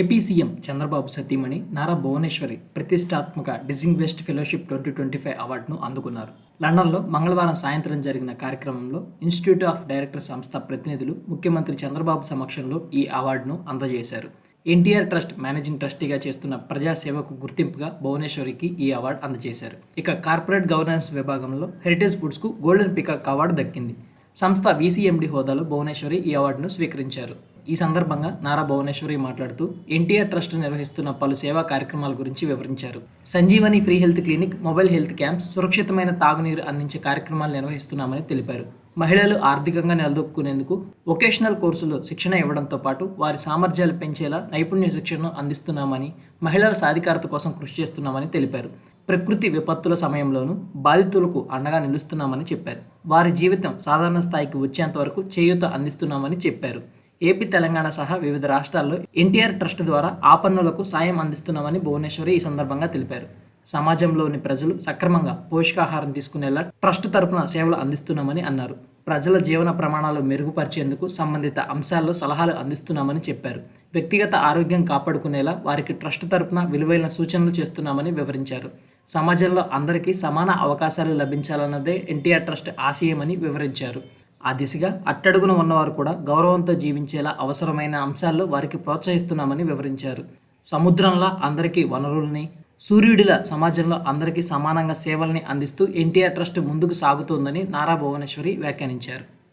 AP CM Chandrababu సతీమణి నారా భువనేశ్వరి ప్రతిష్టాత్మక distinguished fellowship twenty twenty five అవార్డును అందుకున్నారు. లండన్లో మంగళవారం సాయంత్రం జరిగిన కార్యక్రమంలో ఇన్స్టిట్యూట్ ఆఫ్ డైరెక్టర్ సంస్థ ప్రతినిధులు ముఖ్యమంత్రి చంద్రబాబు సమక్షంలో ఈ అవార్డును అందజేశారు. ఎన్టీఆర్ ట్రస్ట్ మేనేజింగ్ ట్రస్టీగా చేస్తున్న ప్రజాసేవకు గుర్తింపుగా భువనేశ్వరికి ఈ అవార్డు అందజేశారు. ఇక కార్పొరేట్ గవర్నెన్స్ విభాగంలో హెరిటేజ్ ఫుడ్స్కు గోల్డెన్ పికాక్ అవార్డు దక్కింది. సంస్థ వీసీఎండి హోదాలో భువనేశ్వరి ఈ అవార్డును స్వీకరించారు. ఈ సందర్భంగా నారా భువనేశ్వరి మాట్లాడుతూ ఎన్టీఆర్ ట్రస్ట్ నిర్వహిస్తున్న పలు సేవా కార్యక్రమాల గురించి వివరించారు. Sanjeevani free health clinic mobile health camps సురక్షితమైన తాగునీరు అందించే కార్యక్రమాలు నిర్వహిస్తున్నామని తెలిపారు. మహిళలు ఆర్థికంగా నిలదొక్కునేందుకు వొకేషనల్ కోర్సులో శిక్షణ ఇవ్వడంతో పాటు వారి సామర్థ్యాలు పెంచేలా నైపుణ్య శిక్షణను అందిస్తున్నామని మహిళల సాధికారత కోసం కృషి చేస్తున్నామని తెలిపారు. ప్రకృతి విపత్తుల సమయంలోనూ బాధితులకు అండగా నిలుస్తున్నామని చెప్పారు. వారి జీవితం సాధారణ స్థాయికి వచ్చేంత వరకు చేయూత అందిస్తున్నామని చెప్పారు. ఏపీ తెలంగాణ సహా వివిధ రాష్ట్రాల్లో ఎన్టీఆర్ ట్రస్ట్ ద్వారా ఆపన్నులకు సాయం అందిస్తున్నామని భువనేశ్వరి ఈ సందర్భంగా తెలిపారు. సమాజంలోని ప్రజలు సక్రమంగా పోషకాహారం తీసుకునేలా ట్రస్ట్ తరపున సేవలు అందిస్తున్నామని అన్నారు. ప్రజల జీవన ప్రమాణాలు మెరుగుపరిచేందుకు సంబంధిత అంశాల్లో సలహాలు అందిస్తున్నామని చెప్పారు. వ్యక్తిగత ఆరోగ్యం కాపాడుకునేలా వారికి ట్రస్ట్ తరపున విలువైన సూచనలు చేస్తున్నామని వివరించారు. సమాజంలో అందరికీ సమాన అవకాశాలు లభించాలన్నదే ఎన్టీఆర్ ట్రస్ట్ ఆశయమని వివరించారు. ఆ దిశగా అట్టడుగున ఉన్నవారు కూడా గౌరవంతో జీవించేలా అవసరమైన అంశాల్లో వారికి ప్రోత్సహిస్తున్నామని వివరించారు. సముద్రంలా అందరికీ వనరుల్ని సూర్యుడిలా సమాజంలో అందరికీ సమానంగా సేవల్ని అందిస్తూ ఎన్టీఆర్ ట్రస్ట్ ముందుకు సాగుతోందని నారా భువనేశ్వరి వ్యాఖ్యానించారు.